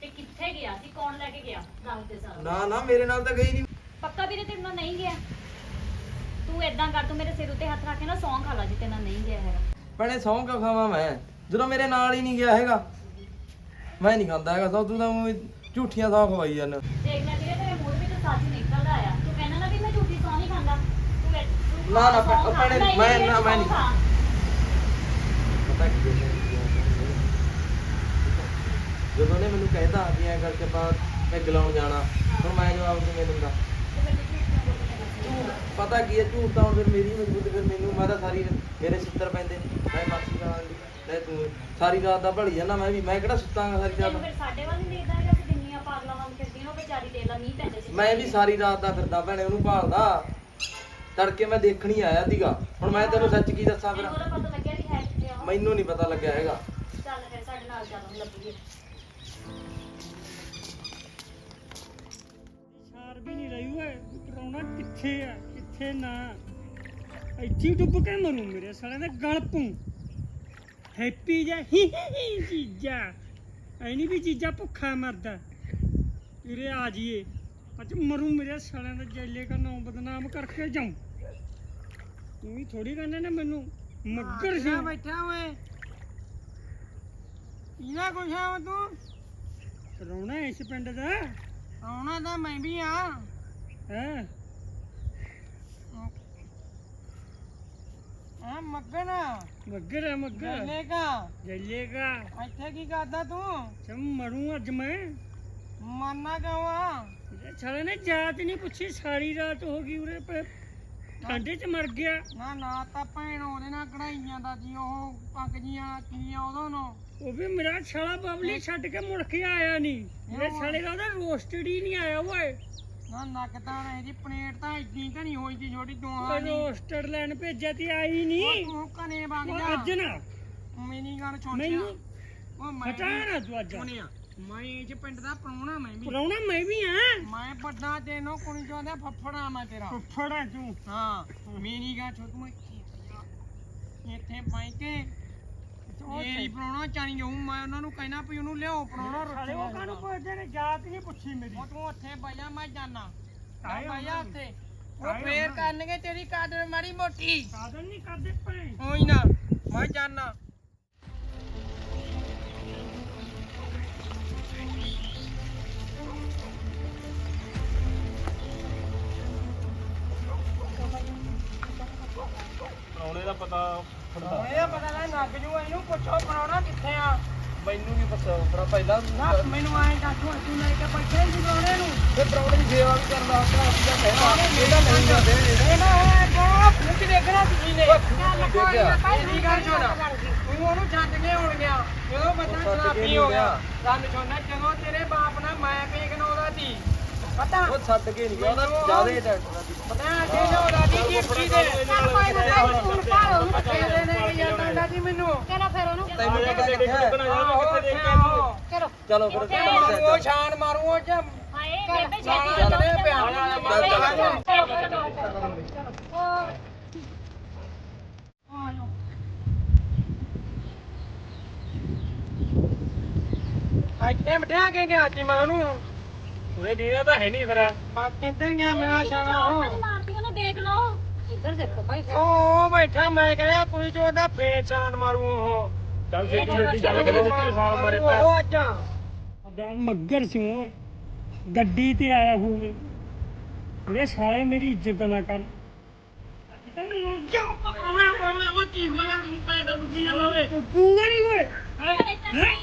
ਤੇ ਕਿੱਥੇ ਗਿਆ ਸੀ ਕੌਣ ਲੈ ਕੇ ਗਿਆ ਦੱਸ ਦੇ ਸਾਨੂੰ ਨਾ ਨਾ ਮੇਰੇ ਨਾਲ ਤਾਂ ਗਈ ਨਹੀਂ। ਪੱਕਾ ਵੀਰੇ ਤੇਰੇ ਨਾਲ ਨਹੀਂ ਗਿਆ? ਤੂੰ ਏਦਾਂ ਕਰ ਤੂੰ ਮੇਰੇ ਸਿਰ ਉੱਤੇ ਹੱਥ ਰੱਖ ਕੇ ਨਾ ਸੌਂ ਖਾ ਲਾ ਜੇ ਤੇਰੇ ਨਾਲ ਨਹੀਂ ਗਿਆ ਹੈਗਾ। ਭੈਣੇ ਸੌਂ ਕਿਉਂ ਖਾਵਾਂ ਮੈਂ? ਜਦੋਂ ਮੇਰੇ ਨਾਲ ਹੀ ਨਹੀਂ ਗਿਆ ਹੈਗਾ ਮੈਂ ਨਹੀਂ ਖਾਂਦਾ ਹੈਗਾ ਸੌ ਤੂੰ ਤਾਂ ਊਂ ਹੀ ਝੂਠੀਆਂ ਸੌਂ ਖਵਾਈ ਜਾਂਦਾ। ਦੇਖ ਲੈ ਵੀਰੇ ਤੇਰੇ ਮੂੰਹ ਵਿੱਚ ਸੱਚ ਨਿਕਲਦਾ ਆ। ਤੂੰ ਕਹਿੰਦਾ ਨਾ ਵੀ ਮੈਂ ਝੂਠੀ ਸੌਂ ਨਹੀਂ ਨਾ ਨਾ ਭੈ- ਉਹ ਭੈਣੇ ਮੈਂ ਨਾ ਮੈਂ ਨਹੀਂ। ਪਤਾ ਕੀ ਹੈ ਜਦੋਂ ਨੇ ਮੈਨੂੰ ਕਹਿਤਾ ਵੀ ਐ ਕਰਕੇ ਆਪਾਂ ਪੈਗ ਲਾਉਣ ਜਾਣਾ ਹੁਣ ਮੈਂ ਜਵਾਬ ਕਿਵੇਂ ਦਿੰਦਾ? ਪਤਾ ਕੀ ਹੈ ਝੂਠ ਤਾਂ ਹੁਣ ਫਿਰ ਮੇਰੀ ਮਜਬੂਰੀ ਫਿਰ ਮੈਨੂੰ ਮੈਂ ਤਾਂ ਸਾਰੀ ਮੇਰੇ ਛਿੱਤਰ ਪੈਂਦੇ ਮੈਂ ਮਾਸੀ ਦਾ ਲੈ ਤੂੰ ਸਾਰੀ ਰਾਤ ਦਾ ਭਲੀ ਜਾਂਦਾ ਮੈਂ ਵੀ ਮੈਂ ਕਿਹੜਾ ਸੁੱਤਾਂਗਾ ਸਾਰੀ ਰਾਤ? ਫਿਰ ਸਾਡੇ ਵੱਲ ਨਹੀਂ ਦੇਖਦਾ ਹੈਗਾ ਕਿ ਦੁਨੀਆ ਪਾਗਲਾਂ ਵਾਂਗ ਫਿਰਦੀ ਉਹ ਵਿਚਾਰੀ ਦੇ ਲਾ ਮੀਂਹ ਪੈਂਦੇ ਸੀ ਮੈਂ ਵੀ ਸਾਰੀ ਰਾਤ ਦਾ ਫਿਰਦਾ ਭੈਣੇ ਉਹਨੂੰ ਭਾਲਦਾ। ਤੜਕੇ ਮੈਂ ਦੇਖਣ ਹੀ ਆਇਆ ਸੀਗਾ। ਹੁਣ ਮੈਂ ਤੈਨੂੰ ਸੱਚ ਕੀ ਦੱਸਾਂ ਫਿਰ? ਉਹਦਾ ਪਤਾ ਲੱਗਿਆ ਵੀ ਹੈ ਕਿੱਥੇ ਆ। ਉਹ ਮੈਨੂੰ ਨਹੀਂ ਪਤਾ ਲੱਗਿਆ ਹੈਗਾ। ਚੱਲ ਫਿਰ ਸਾਡੇ ਨਾਲ ਚੱਲ ਲੱਭੀਏ। ਸਾਰ ਵੀ ਨਹੀਂ ਰਹੀ ਓਏ ਪਰਾਉਣਾ ਕਿੱਥੇ ਆ ਕਿੱਥੇ ਨਾ। ਇੱਥੇ ਹੀ ਡੁੱਬ ਕੇ ਮਰੂ ਮੇਰੇ ਸਾਲੇ ਦੇ ਗਲ ਪੂ ਹੈਪੀ ਜਾ ਹੀ ਹੀ ਹੀ ਚੀਜ਼ਾ। ਐ ਨਹੀਂ ਵੀ ਚੀਜ਼ਾ ਭੁੱਖਾ ਮਰਦਾ। ਵੀਰੇ ਆ ਜੀਏ ਅੱਜ ਮਰੂ ਮੇਰੇ ਸਾਲਿਆਂ ਦੇ ਜੈਲੇ ਦਾ ਨਾਮ ਬਦਨਾਮ ਕਰਕੇ ਜਾਉਂ ਤੂੰ ਵੀ ਥੋੜੀ ਕਹਿੰਦਾ ਨਾ ਮੈਨੂੰ ਮੱਗਰ ਸੀ। ਬੈਠਾ ਓਏ? ਇਹਦਾ ਕੁਛ ਆ ਤੂੰ? ਪਰਾਉਣਾ ਇਸ ਪਿੰਡ ਦਾ? ਆਉਣਾ ਤਾਂ ਮੈਂ ਵੀ ਆ। ਹੈ? ਮੱਗਰ ਹੈ ਮੱਗਰ। ਗੱਲੇ ਕਾ ਜੈਲੇ ਦਾ ਇੱਥੇ ਕੀ ਕਰਦਾ ਤੂੰ? ਚਮ ਮਰੂ ਅੱਜ ਮੈਂ। ਮਾਨਾ ਕਿਉਂ ਆ? ਸਾਲੇ ਨੇ ਜਾਤ ਨਹੀਂ ਪੁੱਛੀ ਸਾਰੀ ਰਾਤ ਹੋ ਗਈ ਉਰੇ ਪਏ ਠੰਡੇ ਚ ਮਰ ਗਿਆ। ਨਾ ਨਾ ਤਾਂ ਭੈਣ ਉਹਦੇ ਨਾਲ ਕਢਾਈਆਂ ਦਾ ਸੀ ਉਹ ਪੱਕ ਜੀਆਂ ਕੀਆਂ ਉਦੋਂ ਨੂੰ? ਉਹ ਵੀ ਮੇਰਾ ਛਾਲਾ ਬਬਲੀ ਛੱਡ ਕੇ ਮੁੜ ਕੇ ਆਇਆ ਨਹੀਂ। ਮੇਰੇ ਸਾਲੇ ਦਾ ਉਹਦਾ ਰੋਸਟਡ ਹੀ ਨਹੀਂ ਆਇਆ ਓਏ। ਨਾ ਨੱਕ ਤਾਂ ਇਹਦੀ ਪਲੇਟ ਤਾਂ ਇੱਡੀ ਘਣੀ ਹੋਈ ਸੀ ਛੋਟੀ ਦੋਹਾਂ ਉਹ ਦੀ। ਰੋਸਟਡ ਲੈਣ ਭੇਜਿਆ ਤੇ ਆਈ ਉਹ ਨਹੀਂ ਤੂੰ ਕਨੇ ਵਗ ਉਹ ਜਾ। ਅੱਜ ਨਾ। ਮੇਰੀ ਗੱਲ ਮੈਨੂੰ ਉਹ ਮੈਂ ਹਟਾ ਨਾ ਤੂੰ ਅੱਜ। ਸੁਣਿਆ। ਮੈਂ ਇਹ ਪਿੰਡ ਦਾ ਪ੍ਰਾਹੁਣਾ ਮੈਂ ਵੀ। ਪਰਾਉਣਾ ਮੈਂ ਵੀ ਆ। ਮੈਂ ਵੱਡਾ ਤੈਨੂੰ ਕੁਣੀ ਚਾਹੁੰਦਾ ਫੱਫੜਾ ਮੈਂ ਤੇਰਾ। ਫੁੱਫੜਾ ਤੂੰ। ਹਾਂ ਮੇਰੀ ਗੱਲ ਛੋਟ ਮੈਂ ਇੱਥੇ ਪਾਈ ਮੇਰੀ ਪ੍ਰਾਹੁਣਾ ਚਾਣੀ ਜਾਊ ਮੈਂ ਉਹਨਾਂ ਨੂੰ ਕਹਿਣਾ ਵੀ ਉਹਨੂੰ ਲਿਆਓ ਪ੍ਰਾਹੁਣਾ ਸਾਲੇ ਉਹ ਰੋਟੀ ਕਾਹਨੂੰ ਪੁੱਛਦੇ ਨੇ ਜਾਤ ਨਹੀਂ ਪੁੱਛੀ ਮੇਰੀ। ਉਹ ਤੂੰ ਉੱਥੇ ਬਈਆ ਮੈਂ ਜਾਣਾ ਬਈਆ? ਉੱਥੇ। ਉਹ ਫੇਰ? ਕਰਨਗੇ ਤੇਰੀ ਕਾਦਰ ਮਾੜੀ ਮੋਟੀ। ਸਾਧਨ ਨਹੀਂ ਕਰਦੇ ਭੈਣ। ਕੋਈ ਨਾ ਮੈਂ ਜਾਣਾ ਆਉਣੇ ਦਾ ਪਤਾ ਇਹ ਪਤਾ ਲੈ ਨੱਗ ਜੂ ਇਹਨੂੰ ਪੁੱਛੋ ਪ੍ਰਾਹੁਣਾ ਕਿੱਥੇ ਆ। ਮੈਨੂੰ ਕੀ ਪਤਾ ਪਰ ਪਹਿਲਾਂ ਨਾ ਮੈਨੂੰ ਆਏ ਦੱਸ ਹੁਣ ਤੂੰ ਲੈ ਕੇ ਬੈਠੇ ਸੀ ਪ੍ਰਾਹੁਣੇ ਨੂੰ। ਤੇ ਪ੍ਰਾਹੁਣੇ ਦੀ ਸੇਵਾ ਵੀ ਕਰਦਾ ਆਪਣਾ ਆਪਣਾ ਕਹਿਣਾ ਇਹਦਾ ਨਹੀਂ ਜਾਂਦੇ ਇਹ ਨਾ ਹੈ ਕੋ ਫੁੱਕ ਦੇਖਣਾ ਤੁਸੀਂ ਨੇ। ਮੇਰੀ ਗੱਲ ਸੁਣ। ਤੂੰ ਉਹਨੂੰ ਛੱਡ ਕੇ ਹੁਣ ਗਿਆ। ਜਦੋਂ ਕੇ ਸ਼ਰਾਬੀ ਹੋ ਗਿਆ। ਗੱਲ ਸੁਣਨਾ ਜਦੋਂ ਤੇਰੇ ਬਾਪ ਨਾਲ ਮੈਂ ਵੇਖਣਾਉਂਦਾ ਸੀ ਪਤਾ। ਉਹ ਛੱਡ ਕੇ ਨਹੀਂ ਗਿਆ ਉਹਦਾ ਜ਼ਿਆਦਾ ਹੀ ਟੈਂਸ਼ਨ ਸੀ। ਪਤਾ ਕਿ ਜੋ ਦਾਦੀ ਕਿਰਤੀ ਦੇ ਚੱਲ ਕੋਈ ਨਾ ਤੂੰ ਪਾਲੋ ਉਹਨੂੰ ਤੇਰੇ ਨੇ ਕੀ ਜਾਂਦਾ ਦਾਦੀ ਮੈਨੂੰ। ਚਲੋ ਫਿਰ ਉਹਨੂੰ। ਤੈਨੂੰ ਕਿਹਦਾ ਦੇਖਿਆ ਆਹੋ ਕਿੱਥੇ ਆਹੋ ਚਲੋ। ਚਲੋ ਫਿਰ ਮਾਰੂ ਉਹ ਛਾਣ ਮਾਰੂ ਉਹ ਚ। ਹਾਏ ਬੇਬੇ ਸਾਲਾ ਚੱਲੇ ਪਿਆ। ਇੱਥੇ ਬਿਠਾ ਕੇ ਗਿਆ ਸੀ ਮਾਂ ਨੂੰ? ਉਹਨੇ ਦੀਦਾ ਤਾਂ ਹੈ ਨਹੀਂ ਫਿਰ। ਕਿੱਧਰ ਗਿਆ ਮੇਰਾ ਛਾਣਾ ਉਹ ਮਾਰਤੀਆਂ ਨੂੰ ਦੇਖ ਲਓ। ਇੱਧਰ ਦੇਖੋ ਭਾਈ ਉਹ ਬੈਠਾ ਮੈਂ ਕਹਿੰਦਾ ਕੋਈ ਜੋ ਉਹਦਾ ਫੇਰ ਛਾਣ ਮਾਰੂ ਉਹ। ਚੱਲ ਛੇਤੀ ਛੇਤੀ ਚੱਲ ਕੇ ਦਿੱਤੀ ਸਾਲ ਮਾਰੇ ਪੈ ਉਹ ਅੱਜ ਦਾ ਮੱਗਰ ਸੀ ਉਹ। ਗੱਡੀ ਤੇ ਆਇਆ ਹੂੰ ਮੇਰੇ ਸਾਲੇ ਮੇਰੀ ਇੱਜ਼ਤ ਨਾ ਕਰ। ਕਿਉਂ ਆਵੇਂ ਉਹ ਕੀ ਹੋਇਆ? ਪੈਦਾ ਕੀ ਹੋਵੇ ਤੂੰ ਨਹੀਂ ਓਏ? ਹੈਂ? ਹੈਂ?